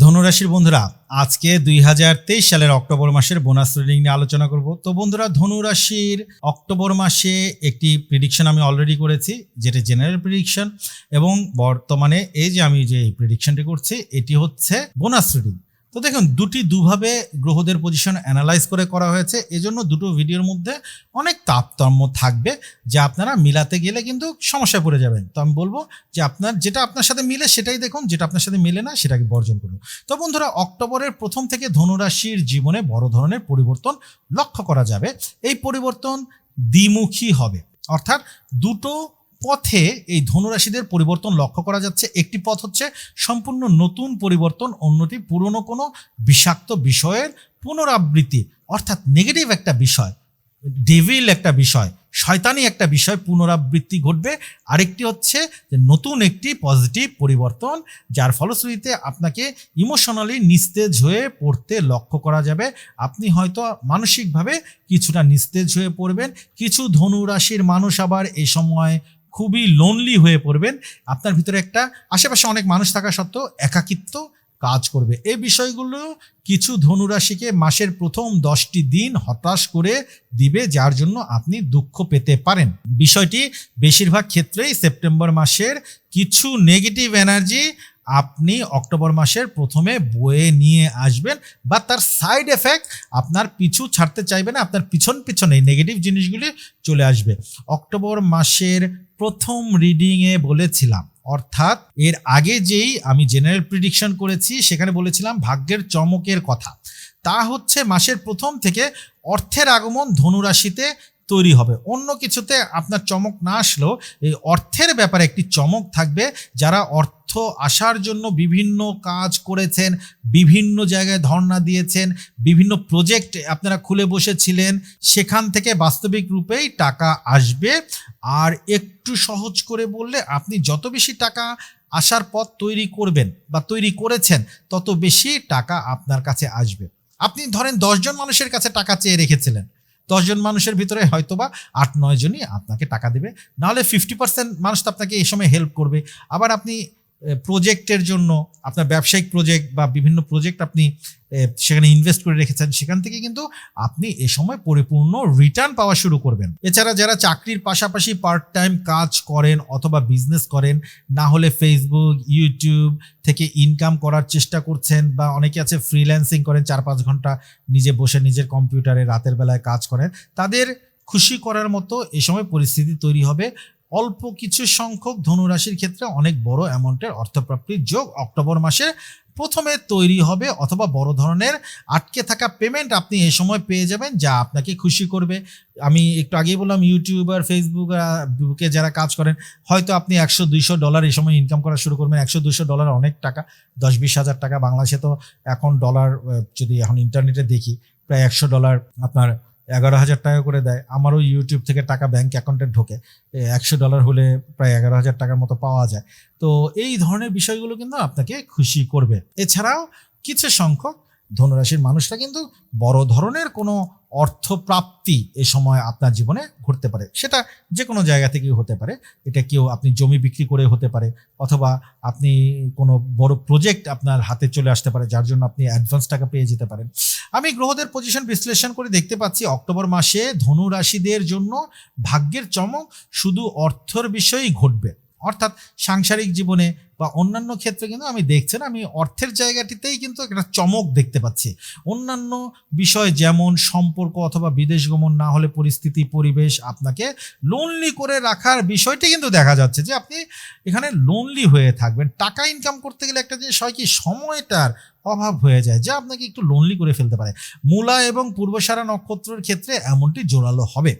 ধনুরাশির বন্ধুরা, আজকে দুই হাজার তেইশ সালের অক্টোবর মাসের বোনাস রিডিং নিয়ে আলোচনা করব। তো বন্ধুরা, ধনুরাশির অক্টোবর মাসে একটি প্রিডিকশন আমি অলরেডি করেছি, যেটা জেনারেল প্রিডিকশন এবং বর্তমানে এই যে আমি যে প্রিডিকশনটি করছি, এটি হচ্ছে বোনাস রিডিং। তো দেখুন, দুটি দুভাবে গ্রহদের পজিশন অ্যানালাইজ করে করা হয়েছে। এজন্য দুটো ভিডিওর মধ্যে অনেক তারতম্য থাকবে যা আপনারা মিলাতে গেলে কিন্তু সমস্যায় পড়ে যাবেন। তো আমি বলব যে আপনার, যেটা আপনার সাথে মিলে সেটাই দেখুন, যেটা আপনার সাথে মিলে না সেটাকে বর্জন করুন। তো বন্ধুরা, অক্টোবরের প্রথম থেকে ধনুরাশির জীবনে বড় ধরনের পরিবর্তন লক্ষ্য করা যাবে। এই পরিবর্তন দ্বিমুখী হবে। অর্থাৎ দুটো পথে এই ধনুরাশিদের পরিবর্তন লক্ষ্য করা যাচ্ছে। একটি পথ হচ্ছে সম্পূর্ণ নতুন পরিবর্তন, অন্যটি পুরনো কোনো বিষাক্ত বিষয়ের পুনরাবৃত্তি, অর্থাৎ নেগেটিভ একটা বিষয় ডেভিল একটা বিষয়, শয়তানি একটা বিষয় পুনরাবৃত্তি ঘটবে। আরেকটি হচ্ছে যে নতুন একটি পজিটিভ পরিবর্তন, যার ফলশ্রুতিতে আপনাকে ইমোশনালি নিস্তেজ হয়ে পড়তে লক্ষ্য করা যাবে। আপনি হয়তো মানসিকভাবে কিছুটা নিস্তেজ হয়ে পড়বেন, কিছু ধনুরাশির মানুষ আবার এই সময় খুবই লোনলি হয়ে পড়বেন। আপনার ভিতরে একটা আশেপাশে অনেক মানুষ থাকা সত্ত্বেও একাকিত্ব কাজ করবে। এই বিষয়গুলো কিছু ধনুরাশিকে মাসের প্রথম দশটি দিন হতাশ করে দিবে, যার জন্য আপনি দুঃখ পেতে পারেন। বিষয়টি বেশিরভাগ ক্ষেত্রেই সেপ্টেম্বর মাসের কিছু নেগেটিভ এনার্জি আপনি অক্টোবর মাসের প্রথমে বয়ে নিয়ে আসবেন বা তার সাইড এফেক্ট আপনার পিছু ছাড়তে চাইবে না, আপনার পিছন পিছনে নেগেটিভ জিনিসগুলি চলে আসবে। অক্টোবর মাসের প্রথম রিডিংয়ে বলেছিলাম। অর্থাৎ এর আগে যেই আমি জেনারেল প্রিডিকশন করেছি, সেখানে বলেছিলাম ভাগ্যের চমকের কথা। তা হচ্ছে মাসের প্রথম থেকে অর্থের আগমন ধনুরাশিতে তৈরি হবে। অন্য কিছুতে আপনার চমক না আসলেও এই অর্থের ব্যাপারে একটি চমক থাকবে। যারা অর্থ আসার জন্য বিভিন্ন কাজ করেছেন, বিভিন্ন জায়গায় ধর্ণা দিয়েছেন, বিভিন্ন প্রজেক্ট আপনারা খুলে বসেছিলেন, সেখান থেকে বাস্তবিক রূপেই টাকা আসবে। আর একটু সহজ করে বললে, আপনি যত বেশি টাকা আসার পথ তৈরি করবেন বা তৈরি করেছেন, তত বেশি টাকা আপনার কাছে আসবে। আপনি ধরেন দশজন মানুষের কাছে টাকা চেয়ে রেখেছিলেন। দশজন মানুষের ভিতরে হয়তোবা আট, নয় জনই আপনাকে টাকা দেবে। নাহলে ফিফটি পার্সেন্ট মানুষ তো আপনাকে এই সময় হেল্প করবে। আবার আপনি প্রজেক্টের জন্য আপনার ব্যবসায়িক প্রজেক্ট বা বিভিন্ন প্রজেক্ট আপনি সেখানে ইনভেস্ট করে রেখেছেন, সেখান থেকে কিন্তু আপনি এ সময় পরিপূর্ণ রিটার্ন পাওয়া শুরু করবেন। এছাড়া যারা চাকরির পাশাপাশি পার্ট টাইম কাজ করেন অথবা বিজনেস করেন, না হলে ফেসবুক ইউটিউব থেকে ইনকাম করার চেষ্টা করছেন বা অনেকে আছে ফ্রিল্যান্সিং করেন চার পাঁচ ঘণ্টা নিজে বসে নিজের কম্পিউটারে রাতের বেলায় কাজ করেন, তাদের খুশি করার মতো এ সময় পরিস্থিতি তৈরি হবে। অল্প কিছু সংখ্যক ধনুরাশির ক্ষেত্রে অনেক বড় অ্যামাউন্টের অর্থপ্রাপ্তির যোগ অক্টোবর মাসে প্রথমে তৈরি হবে অথবা বড় ধরনের আটকে থাকা পেমেন্ট আপনি এই সময় পেয়ে যাবেন যা আপনাকে খুশি করবে। আমি একটু আগেই বললাম ইউটিউবার ফেসবুক বুকে যারা কাজ করেন, হয়তো আপনি একশো দুইশো ডলার এই সময় ইনকাম করা শুরু করবেন। একশো দুশো ডলার অনেক টাকা দশ বিশ হাজার টাকা। বাংলাদেশে তো এখন ডলার যদি এখন ইন্টারনেটে দেখি, প্রায় একশো ডলার আপনার এগারো হাজার টাকা করে দেয়। আমারও ইউটিউব থেকে টাকা ব্যাংক অ্যাকাউন্টে ঢোকে। একশো ডলার হলে প্রায় এগারো হাজার টাকার মতো পাওয়া যায়। তো এই ধরনের বিষয়গুলো কিন্তু আপনাকে খুশি করবে। এছাড়াও কিছু সংখ্যক ধনুরাশির মানুষরা কিন্তু বড় ধরনের কোনো অর্থপ্রাপ্তি এ সময় আপনার জীবনে ঘটতে পারে। সেটা যে কোনো জায়গা থেকেই হতে পারে। এটা কেউ আপনি জমি বিক্রি করে হতে পারে অথবা আপনি কোনো বড় প্রজেক্ট আপনার হাতে চলে আসতে পারে, যার জন্য আপনি অ্যাডভান্স টাকা পেয়ে যেতে পারেন। আমি গ্রহদের পজিশন বিশ্লেষণ করে দেখতে পাচ্ছি, অক্টোবর মাসে ধনু রাশিদের জন্য ভাগ্যের চমক শুধু অর্থর বিষয়েই ঘটবে। অর্থাৎ সাংসারিক জীবনে বা অন্যান্য ক্ষেত্রে কিন্তু আমি দেখছেন, আমি অর্থের জায়গাটিতেই কিন্তু একটা চমক দেখতে পাচ্ছি। অন্যান্য বিষয় যেমন সম্পর্ক অথবা বিদেশ গমন না হলে পরিস্থিতি, পরিবেশ আপনাকে লোনলি করে রাখার বিষয়টি কিন্তু দেখা যাচ্ছে যে আপনি এখানে লোনলি হয়ে থাকবেন। টাকা ইনকাম করতে গেলে একটা জিনিস হয় কি, সময়টার অভাব হয়ে যায় যা আপনাকে একটু লোনলি করে ফেলতে পারে। মূলা এবং পূর্বসারা নক্ষত্রের ক্ষেত্রে এমনটি জোরালো হবে।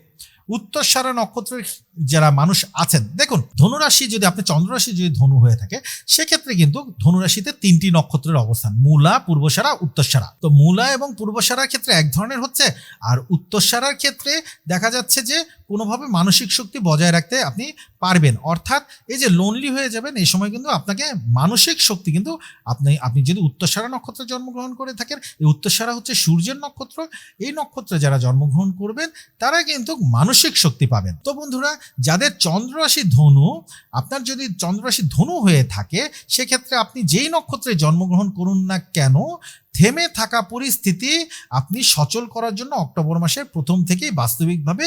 উত্তরসারা নক্ষত্রের যারা মানুষ আছেন, দেখুন, ধনুরাশি যদি, আপনি চন্দ্ররাশি যদি ধনু হয়ে থাকে, সেক্ষেত্রে কিন্তু ধনুরাশিতে তিনটি নক্ষত্রের অবস্থান, মূলা, পূর্বসারা, উত্তরসারা। তো মূলা এবং পূর্বসারার ক্ষেত্রে এক ধরনের হচ্ছে, আর উত্তরসারার ক্ষেত্রে দেখা যাচ্ছে যে কোনোভাবে মানসিক শক্তি বজায় রাখতে আপনি পারবেন। অর্থাৎ এই যে লোনলি হয়ে যাবেন, এই সময় কিন্তু আপনাকে মানসিক শক্তি কিন্তু আপনি আপনি যদি উত্তরসারা নক্ষত্রে জন্মগ্রহণ করে থাকেন, এই উত্তরসারা হচ্ছে সূর্যের নক্ষত্র। এই নক্ষত্রে যারা জন্মগ্রহণ করবেন, তারা কিন্তু মানসিক শক্তি পাবেন। তো বন্ধুরা, যাদের চন্দ্ররাশি ধনু, আপনার যদি চন্দ্ররাশি ধনু হয়ে থাকে, সেক্ষেত্রে আপনি যেই নক্ষত্রে জন্মগ্রহণ করুন না কেন, থেমে থাকা পরিস্থিতি আপনি সচল করার জন্য অক্টোবর মাসের প্রথম থেকেই বাস্তবিকভাবে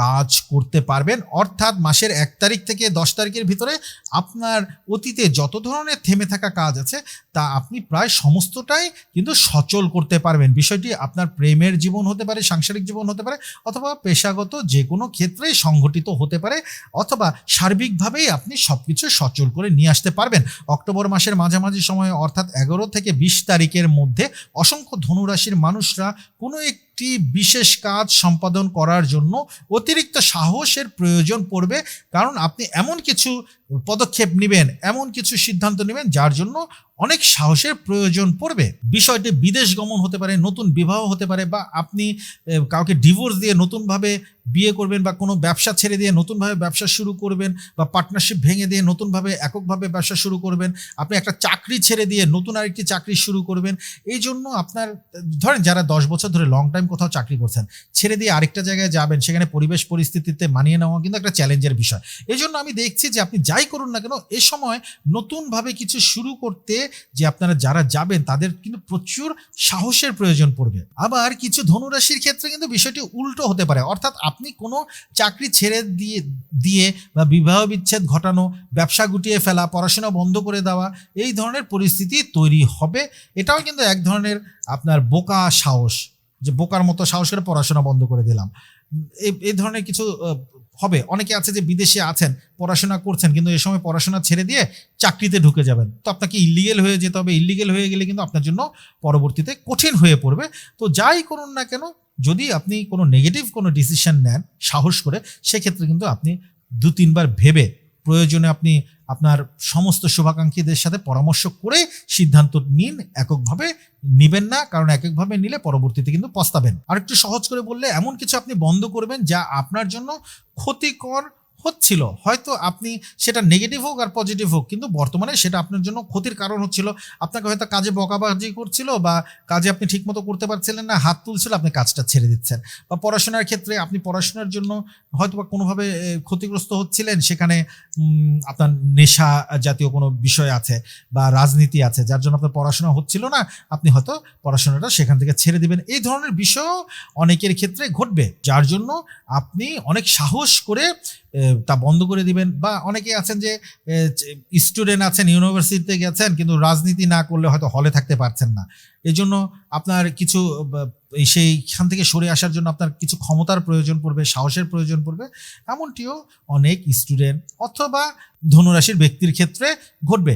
কাজ করতে পারবেন। অর্থাৎ মাসের এক তারিখ থেকে দশ তারিখের ভিতরে আপনার অতীতে যত ধরনের থেমে থাকা কাজ আছে, তা আপনি প্রায় সমস্তটাই কিন্তু সচল করতে পারবেন। বিষয়টি আপনার প্রেমের জীবন হতে পারে, সাংসারিক জীবন হতে পারে, অথবা পেশাগত যে কোনো ক্ষেত্রেই সংঘটিত হতে পারে, অথবা সার্বিকভাবেই আপনি সব কিছু সচল করে নিয়ে আসতে পারবেন। অক্টোবর মাসের মাঝামাঝি সময়ে, অর্থাৎ এগারো থেকে বিশ তারিখের মধ্যে, অসংখ্য ধনুরাশির মানুষরা কোনো একটি বিশেষ কাজ সম্পাদন করার জন্য অতিরিক্ত সাহসের প্রয়োজন পড়বে কারণ আপনি এমন কিছু পদক্ষেপ নেবেন, এমন কিছু সিদ্ধান্ত নেবেন যার জন্য অনেক সাহসের প্রয়োজন পড়বে। বিষয়টি বিদেশ গমন হতে পারে, নতুন বিবাহ হতে পারে বা আপনি কাউকে ডিভোর্স দিয়ে নতুনভাবে বিয়ে করবেন বা কোনো ব্যবসা ছেড়ে দিয়ে নতুনভাবে ব্যবসা শুরু করবেন বা পার্টনারশিপ ভেঙে দিয়ে নতুনভাবে এককভাবে ব্যবসা শুরু করবেন, আপনি একটা চাকরি ছেড়ে দিয়ে নতুন আরেকটি চাকরি শুরু করবেন, এই জন্য আপনার, ধরেন যারা দশ বছর ধরে লং টাইম কোথাও চাকরি করছেন, ছেড়ে দিয়ে আরেকটা জায়গায় যাবেন, সেখানে পরিবেশ পরিস্থিতিতে মানিয়ে নেওয়া কিন্তু একটা চ্যালেঞ্জের বিষয়। এই জন্য আমি দেখছি যে আপনি যাই করুন না কেন, এ সময় নতুনভাবে কিছু শুরু করতে যে আপনারা যারা যাবেন, তাদের কিন্তু প্রচুর সাহসের প্রয়োজন পড়বে। আবার কিছু ধনুরাশির ক্ষেত্রে কিন্তু বিষয়টি উল্টো হতে পারে। অর্থাৎ আপনি কোনো চাকরি ছেড়ে দিয়ে দিয়ে বা বিবাহ বিচ্ছেদ ঘটানো, ব্যবসা গুটিয়ে ফেলা, পড়াশোনা বন্ধ করে দেওয়া, এই ধরনের পরিস্থিতি তৈরি হবে। এটাও কিন্তু এক ধরনের আপনার বোকা সাহস, যে বোকার মতো সাহসের পড়াশোনা বন্ধ করে দিলাম। এই ধরনের কিছু হবে। অনেকে আছে যে বিদেশে আছেন, পড়াশোনা করছেন, কিন্তু এ সময় পড়াশোনা ছেড়ে দিয়ে চাকরিতে ঢুকে যাবেন। তো আপনাকে ইলিগেল হয়ে যেতে হবে। ইলিগেল হয়ে গেলে কিন্তু আপনার জন্য পরবর্তীতে কঠিন হয়ে পড়বে। তো যাই করুন না কেন, যদি আপনি কোনো নেগেটিভ কোনো ডিসিশন নেন, সাহস করে, সেক্ষেত্রে কিন্তু আপনি দু তিনবার ভেবে প্রয়োজনে আপনি আপনার সমস্ত শুভাকাঙ্ক্ষীদের সাথে পরামর্শ করে সিদ্ধান্ত নিন, এককভাবে নিবেন না, কারণ এককভাবে নিলে পরবর্তীতে কিন্তু পস্তাবেন। আর একটু সহজ করে বললে, এমন কিছু আপনি বন্ধ করবেন যা আপনার জন্য ক্ষতিকর হচ্ছিল। হয়তো আপনি সেটা নেগেটিভ হোক আর পজিটিভ হোক, কিন্তু বর্তমানে সেটা আপনার জন্য ক্ষতির কারণ হচ্ছিল। আপনাকে হয়তো কাজে বকাবাজি করছিল বা কাজে আপনি ঠিকমতো করতে পারছিলেন না, হাত তুলছিল, আপনি কাজটা ছেড়ে দিচ্ছেন। বা পড়াশোনার ক্ষেত্রে আপনি পড়াশোনার জন্য হয়তো বা কোনোভাবে ক্ষতিগ্রস্ত হচ্ছিলেন, সেখানে আপনার নেশা জাতীয় কোনো বিষয় আছে বা রাজনীতি আছে, যার জন্য আপনার পড়াশোনা হচ্ছিল না, আপনি হয়তো পড়াশোনাটা সেখান থেকে ছেড়ে দিবেন। এই ধরনের বিষয়ও অনেকের ক্ষেত্রে ঘটবে, যার জন্য আপনি অনেক সাহস করে তা বন্ধ করে দিবেন বা অনেকে আছেন যে স্টুডেন্ট আছেন, ইউনিভার্সিটিতে গেছেন, কিন্তু রাজনীতি না করলে হয়তো হলে থাকতে পারছেন না। এই জন্য আপনার কিছু সেইখান থেকে সরে আসার জন্য আপনার কিছু ক্ষমতার প্রয়োজন পড়বে, সাহসের প্রয়োজন পড়বে। এমনটিও অনেক স্টুডেন্ট অথবা ধনুরাশির ব্যক্তির ক্ষেত্রে ঘটবে।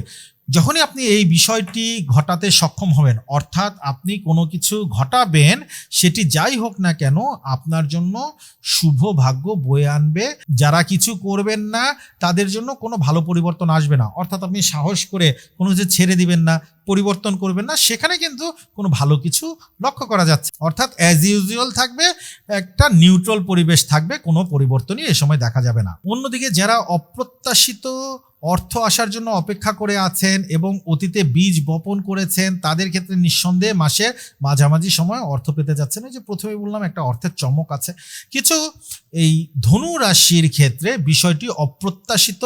যখনই আপনি এই বিষয়টি ঘটাতে সক্ষম হবেন, অর্থাৎ আপনি কোনো কিছু ঘটাবেন, সেটি যাই হোক না কেন আপনার জন্য শুভ ভাগ্য বয়ে আনবে। যারা কিছু করবেন না, তাদের জন্য কোনো ভালো পরিবর্তন আসবে না। অর্থাৎ আপনি সাহস করে কোনো কিছু ছেড়ে দিবেন না, পরিবর্তন করবেন না, সেখানে কিন্তু কোনো ভালো কিছু লক্ষ্য করা যাচ্ছে। অর্থাৎ অ্যাজ ইউজুয়াল থাকবে, একটা নিউট্রাল পরিবেশ থাকবে, কোনো পরিবর্তনই এ সময় দেখা যাবে না। অন্যদিকে যারা অপ্রত্যাশিত অর্থ আসার জন্য অপেক্ষা করে আছেন এবং অতীতে বীজ বপন করেছেন, তাদের ক্ষেত্রে নিঃসন্দেহে মাসে মাঝামাঝি সময় অর্থ পেতে যাচ্ছেন। এই যে প্রথমেই বললাম, একটা অর্থের চমক আছে। কিছু এই ধনু রাশির ক্ষেত্রে বিষয়টি অপ্রত্যাশিত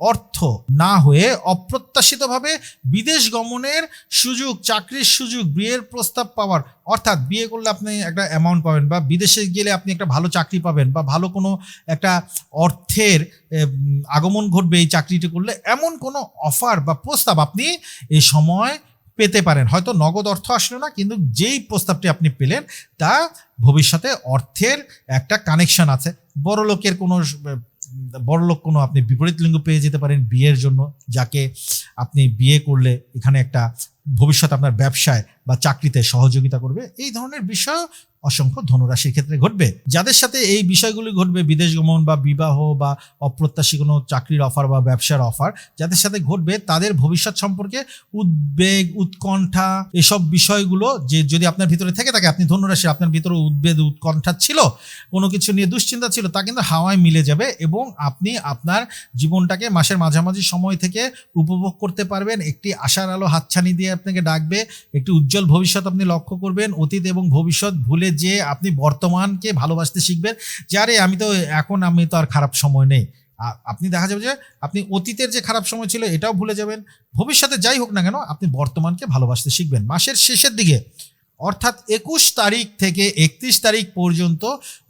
অর্থ না হয়ে অপ্রত্যাশিতভাবে বিদেশ গমনের সুযোগ, চাকরির সুযোগ, বিয়ের প্রস্তাব পাওয়ার, অর্থাৎ বিয়ে করলে আপনি একটা অ্যামাউন্ট পাবেন বা বিদেশে গেলে আপনি একটা ভালো চাকরি পাবেন বা ভালো কোনো একটা অর্থের আগমন ঘটবে এই চাকরিটি করলে এমন কোনো অফার বা প্রস্তাব আপনি এই সময় পেতে পারেন। হয়তো নগদ অর্থ আসলো না, কিন্তু যেই প্রস্তাবটি আপনি পেলেন, তা ভবিষ্যতে অর্থের একটা কানেকশন আছে। বড় লোকের কোনো বড় লোক কোনো আপনি বিপরীত লিঙ্গ পেয়ে যেতে পারেন বিয়ের জন্য, যাকে আপনি বিয়ে করলে এখানে একটা ভবিষ্যৎ আপনার ব্যবসায় বা চাকরিতে সহযোগিতা করবে, এই ধরনের বিষয় অসংখ্য ধনুরাশির ক্ষেত্রে ঘটবে। যাদের সাথে এই বিষয়গুলি ঘটবে, বিদেশ গমন বা বিবাহ বা অপ্রত্যাশী কোনো চাকরির অফার বা ব্যবসার অফার যাদের সাথে ঘটবে, তাদের ভবিষ্যৎ সম্পর্কে উদ্বেগ, উৎকণ্ঠা এসব বিষয়গুলো যে যদি আপনার ভিতরে থেকে থাকে, আপনি ধনুরাশি আপনার ভিতরে উদ্বেগ, উৎকণ্ঠা ছিল, কোনো কিছু নিয়ে দুশ্চিন্তা ছিল, তা কিন্তু হাওয়ায় মিলে যাবে এবং আপনি আপনার জীবনটাকে মাসের মাঝামাঝি সময় থেকে উপভোগ করতে পারবেন। একটি আশার আলো হাতছানি দিয়ে আপনাকে ডাকবে, একটি উজ্জ্বল ভবিষ্যৎ আপনি লক্ষ্য করবেন, অতীত এবং ভবিষ্যৎ ভুলে যে আপনি বর্তমানকে ভালোবাসতে শিখবেন, যে আরে আমি তো এখন আমি তো আর খারাপ সময় নেই। আপনি দেখা যাবে যে আপনি অতীতের যে খারাপ সময় ছিল এটাও ভুলে যাবেন। ভবিষ্যতে যাই হোক না কেন, আপনি বর্তমানকে ভালোবাসতে শিখবেন। মাসের শেষের দিকে, অর্থাৎ একুশ তারিখ থেকে একত্রিশ তারিখ পর্যন্ত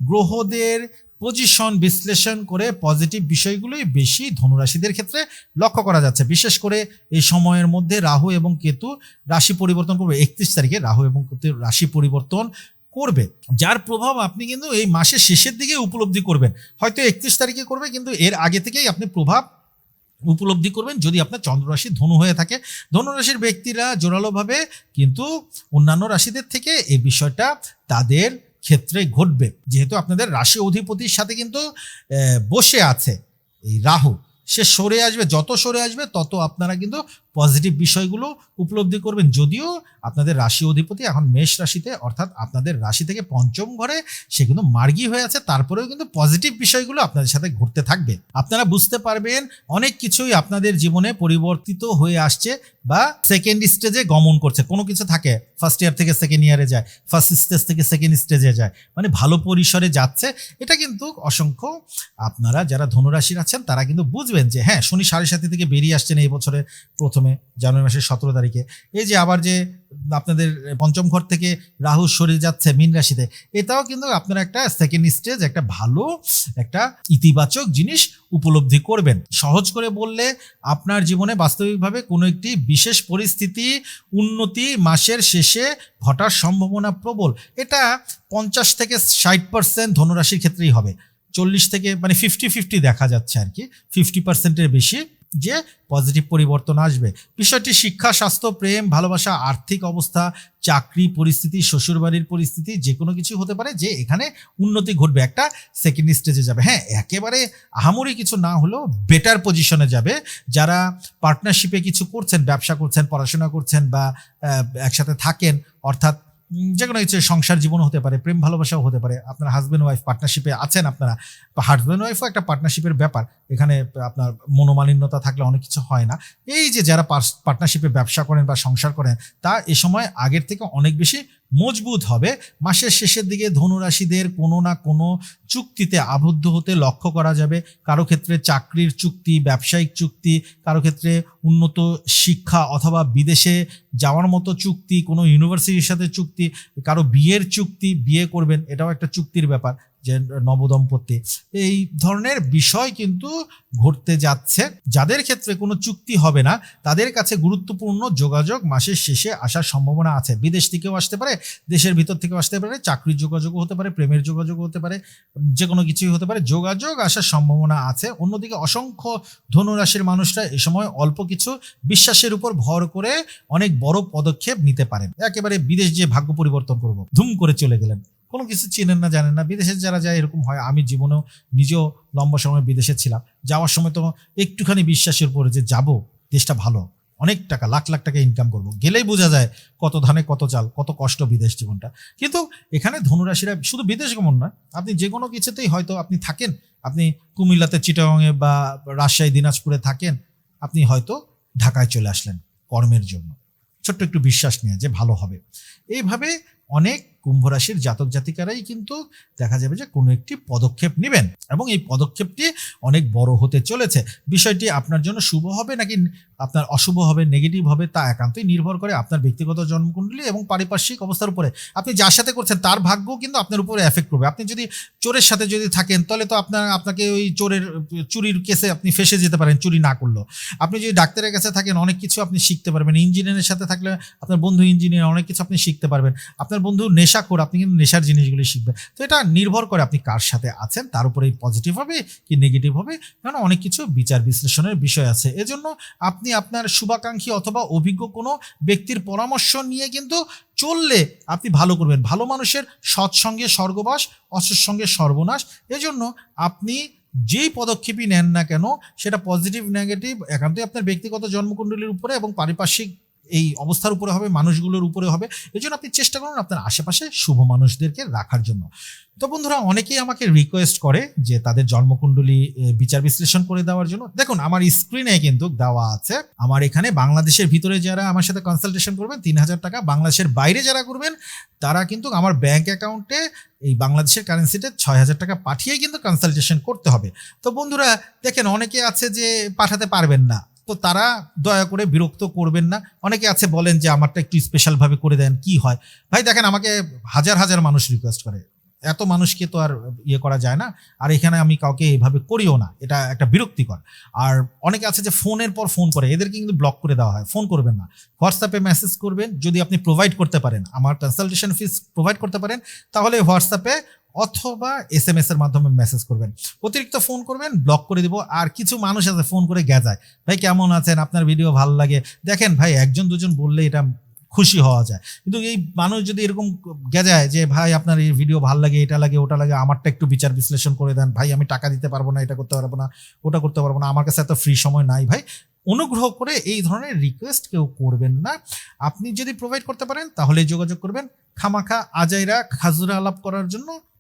গ্রহদের পজিশন বিশ্লেষণ করে পজিটিভ বিষয়গুলোই বেশি ধনুরাশিদের ক্ষেত্রে লক্ষ্য করা যাচ্ছে। বিশেষ করে এই সময়ের মধ্যে রাহু এবং কেতু রাশি পরিবর্তন করবে। একত্রিশ তারিখে রাহু এবং কেতু রাশি পরিবর্তন করবে। যার প্রভাব আপনি কিন্তু এই মাসের শেষের দিকে উপলব্ধি করবেন। হয়তো একত্রিশ তারিখে করবে কিন্তু এর আগে থেকেই আপনি প্রভাব উপলব্ধি করবেন যদি আপনার চন্দ্ররাশি ধনু হয়ে থাকে। ধনুরাশির ব্যক্তিরা জোরালোভাবে কিন্তু অন্যান্য রাশিদের থেকে এই বিষয়টা তাদের ক্ষেত্রে ঘটবে। যেহেতু আপনাদের রাশি অধিপতির সাথে কিন্তু বসে আছে এই রাহু। সে সরে আসবে, যত সরে আসবে, তত আপনারা কিন্তু পজিটিভ বিষয়গুলো উপলব্ধি করবেন। যদিও আপনাদের রাশি অধিপতি এখন মেষ রাশিতে, অর্থাৎ আপনাদের রাশি থেকে পঞ্চম ঘরে সে কিন্তু মার্গী হয়ে আছে, তারপরেও কিন্তু পজিটিভ বিষয়গুলো আপনাদের সাথে ঘুরতে থাকবে। আপনারা বুঝতে পারবেন, অনেক কিছুই আপনাদের জীবনে পরিবর্তিত হয়ে আসছে বা সেকেন্ড স্টেজে গমন করছে। কোনো কিছু থাকে ফার্স্ট ইয়ার থেকে সেকেন্ড ইয়ারে যায় ফার্স্ট স্টেজ থেকে সেকেন্ড স্টেজে যায় মানে ভালো পরিসরে যাচ্ছে। এটা কিন্তু অসংখ্য আপনারা যারা ধনুরাশির আছেন, তারা কিন্তু বুঝবেন যে হ্যাঁ শনি সাড়ে সাথে থেকে বেরিয়ে আসছেন এই বছরে প্রথমে। জানুয়ারি মাসের সতেরো তারিখে। এই যে আবার যে আপনাদের পঞ্চম ঘর থেকে রাহু সরে যাচ্ছে মীন রাশিতে, এটাও কিন্তু আপনারা একটা সেকেন্ড স্টেজ একটা ভালো, একটা ইতিবাচক জিনিস উপলব্ধি করবেন। সহজ করে বললে আপনার জীবনে বাস্তবিকভাবে কোনো একটি বিশেষ পরিস্থিতি, উন্নতি মাসের শেষে ঘটার সম্ভাবনা প্রবল। এটা পঞ্চাশ থেকে ষাট পার্সেন্ট ধনুরাশির ক্ষেত্রেই হবে। চল্লিশ থেকে মানে ফিফটি ফিফটি দেখা যাচ্ছে আর কি ফিফটি পার্সেন্টের বেশি যে পজিটিভ পরিবর্তন আসবে। বিষয়টি শিক্ষা, স্বাস্থ্য, প্রেম, ভালোবাসা, আর্থিক অবস্থা, চাকরি পরিস্থিতি, শ্বশুরবাড়ির পরিস্থিতি যে কোনো কিছু হতে পারে যে এখানে উন্নতি ঘটবে। একটা সেকেন্ড স্টেজে যাবে। হ্যাঁ একেবারে আহামরি কিছু না হলেও বেটার পজিশনে যাবে। যারা পার্টনারশিপে কিছু করছেন, ব্যবসা করছেন, পড়াশোনা করছেন বা একসাথে থাকেন, অর্থাৎ যে কোনো কিছু সংসার জীবন হতে পারে, প্রেম, ভালোবাসাও হতে পারে, আপনার হাজব্যান্ড ওয়াইফ পার্টনারশিপে আছেন আপনারা হাজব্যান্ড ওয়াইফও একটা পার্টনারশিপের ব্যাপার। এখানে আপনার মনোমালিন্যতা থাকলে অনেক কিছু হয় না। এই যে যারা পার্টনারশিপে ব্যবসা করেন বা সংসার করেন, তা এ সময় আগের থেকে অনেক বেশি মজবুত হবে। মাসের শেষের দিকে ধনুরাশিদের কোনো না কোনো চুক্তিতে আবদ্ধ হতে লক্ষ্য করা যাবে। কারও ক্ষেত্রে চাকরির চুক্তি, ব্যবসায়িক চুক্তি, কারও ক্ষেত্রে উন্নত শিক্ষা অথবা বিদেশে যাওয়ার মতো চুক্তি, কোনো ইউনিভার্সিটির সাথে চুক্তি, কারও বিয়ের চুক্তি, বিয়ে করবেন, এটাও একটা চুক্তির ব্যাপার। যে নবদম্পতি। এই ধরনের বিষয় কিন্তু ঘটতে যাচ্ছে। যাদের ক্ষেত্রে কোনো চুক্তি হবে না, তাদের কাছে গুরুত্বপূর্ণ যোগাযোগ মাসের শেষে আসার সম্ভাবনা আছে। বিদেশ থেকেও আসতে পারে, দেশের ভিতর থেকেও আসতে পারে চাকরির যোগাযোগও হতে পারে, প্রেমের যোগাযোগ হতে পারে যে কোনো কিছুই হতে পারে। যোগাযোগ আসার সম্ভাবনা আছে। অন্যদিকে অসংখ্য ধনুরাশির মানুষরা এ সময় অল্প কিছু বিশ্বাসের উপর ভর করে অনেক বড় পদক্ষেপ নিতে পারেন। একেবারে বিদেশ যে ভাগ্য পরিবর্তন করব। ধুম করে চলে গেলেন। কোনো কিছু চেনেন না, জানেন না। বিদেশে যারা যায়, এরকম হয়। আমি জীবনেও নিজেও লম্বা সময় বিদেশে ছিলাম। যাওয়ার সময় তো একটুখানি বিশ্বাসের উপরে যে যাব, দেশটা ভালো, অনেক টাকা, লাখ লাখ টাকা ইনকাম করব। গেলেই বোঝা যায় কত ধানে কত চাল, কত কষ্ট বিদেশ জীবনটা। কিন্তু এখানে ধনুরাশিরা শুধু বিদেশ গমন নয়, আপনি যে কোনো কিছুতেই হয়তো আপনি থাকেন। আপনি কুমিল্লাতে, চিটাগংয়ে বা রাজশাহী, দিনাজপুরে থাকেন। আপনি হয়তো ঢাকায় চলে আসলেন কর্মের জন্য। ছোট্ট একটু বিশ্বাস নিয়ে যে ভালো হবে। এইভাবে অনেক কুম্ভ রাশির জাতক জাতিকারাই কিন্তু দেখা যাবে যে কোনো একটি পদক্ষেপ নেবেন এবং এই পদক্ষেপটি অনেক বড় হতে চলেছে। বিষয়টি আপনার জন্য শুভ হবে নাকি আপনার অশুভ হবে নেগেটিভ হবে তা একান্তই নির্ভর করে আপনার ব্যক্তিগত জন্মকুণ্ডলী এবং পারিপার্শ্বিক অবস্থার উপরে। আপনি যার সাথে করছেন তার ভাগ্য কিন্তু আপনার উপরে এফেক্ট করবে। আপনি যদি চোরের সাথে যদি থাকেন তাহলে তো আপনার, আপনাকে ওই চোরের চুরির কেসে আপনি ফেসে যেতে পারেন চুরি না করলেও। আপনি যদি ডাক্তারের কাছে থাকেন অনেক কিছু আপনি শিখতে পারবেন। ইঞ্জিনিয়ারের সাথে থাকলে আপনার বন্ধু ইঞ্জিনিয়ার অনেক কিছু আপনি শিখতে পারবেন। আপনার বন্ধু নেশা নেশাখোর, আপনি কিন্তু নেশার জিনিসগুলি শিখবেন। তো এটা নির্ভর করে আপনি কার সাথে আছেন, তার উপরেই পজিটিভ হবে কি নেগেটিভ হবে, কারণ অনেক কিছু বিচার বিশ্লেষণের বিষয় আছে। এজন্য আপনি আপনার শুভাকাঙ্ক্ষী অথবা অভিজ্ঞ কোনো ব্যক্তির পরামর্শ নিয়ে কিন্তু চললে আপনি ভালো করবেন। ভালো মানুষের সৎসঙ্গে স্বর্গবাস অসৎসঙ্গে সর্বনাশ। এজন্য আপনি যেই পদক্ষেপই নেন না কেন, সেটা পজিটিভ নেগেটিভ একান্তই আপনার ব্যক্তিগত জন্মকুণ্ডলীর উপরে এবং পারিপার্শ্বিক এই অবস্থার উপরে হবে, মানুষগুলোর উপরে হবে। এই জন্য আপনি চেষ্টা করুন আপনার আশেপাশে শুভ মানুষদেরকে রাখার জন্য। তো বন্ধুরা, অনেকেই আমাকে রিকোয়েস্ট করে যে তাদের জন্মকুণ্ডলী বিচার বিশ্লেষণ করে দেওয়ার জন্য। দেখুন, আমার স্ক্রিনে কিন্তু দেওয়া আছে, আমার এখানে বাংলাদেশের ভিতরে যারা আমার সাথে কনসালটেশন করবেন, তিন হাজার টাকা। বাংলাদেশের বাইরে যারা করবেন, তারা কিন্তু আমার ব্যাংক অ্যাকাউন্টে এই বাংলাদেশের কারেন্সিতে ছয় হাজার টাকা পাঠিয়েই কিন্তু কনসালটেশন করতে হবে। তো বন্ধুরা, দেখেন, অনেকে আছে যে পাঠাতে পারবেন না। তো তারা দয়া করে বিরক্ত করবেন না। অনেকে আছে বলেন যে, আমারটা একটু স্পেশালভাবে করে দেন, কি হয়? ভাই, দেখেন, আমাকে হাজার হাজার মানুষ রিকোয়েস্ট করে। এত মানুষকে তো আর ইয়ে করা যায় না। আর এখানে আমি কাউকে এভাবে করিও না। এটা একটা বিরক্তিকর। আর অনেকে আছে যে, ফোনের পর ফোন করে। এদেরকে কিন্তু ব্লক করে দেওয়া হয়। ফোন করবেন না। হোয়াটসঅ্যাপে মেসেজ করবেন। যদি আপনি প্রোভাইড করতে পারেন, আমার কনসালটেশন ফিস প্রোভাইড করতে পারেন, তাহলে হোয়াটসঅ্যাপে অথবা এস এম এস এর মাধ্যমে মেসেজ করবেন। অতিরিক্ত ফোন করবেন ব্লক করে দিব, আর কিছু মানুষ আছে ফোন করে গেজায়। ভাই, কেমন আছেন? আপনার ভিডিও ভালো লাগে? দেখেন ভাই, একজন দুজন বললে এটা খুশি হওয়া যায়। কিন্তু এই মানুষ যদি এরকম গেজায় যে, ভাই, আপনার এই ভিডিও ভালো লাগে, এটা লাগে, ওটা লাগে, আমারটা একটু বিচার বিশ্লেষণ করে দেন। ভাই, আমি টাকা দিতে পারব না, এটা করতে পারব না, ওটা করতে পারব না, আমার কাছে এত ফ্রি সময় নাই। ভাই, অনুগ্রহ করে এই ধরনের রিকোয়েস্ট কেউ করবেন না। আপনি যদি প্রোভাইড করতে পারেন, তাহলে যোগাযোগ করবেন খামাখা আজাইরা খাজুরা আলাপ করার জন্য।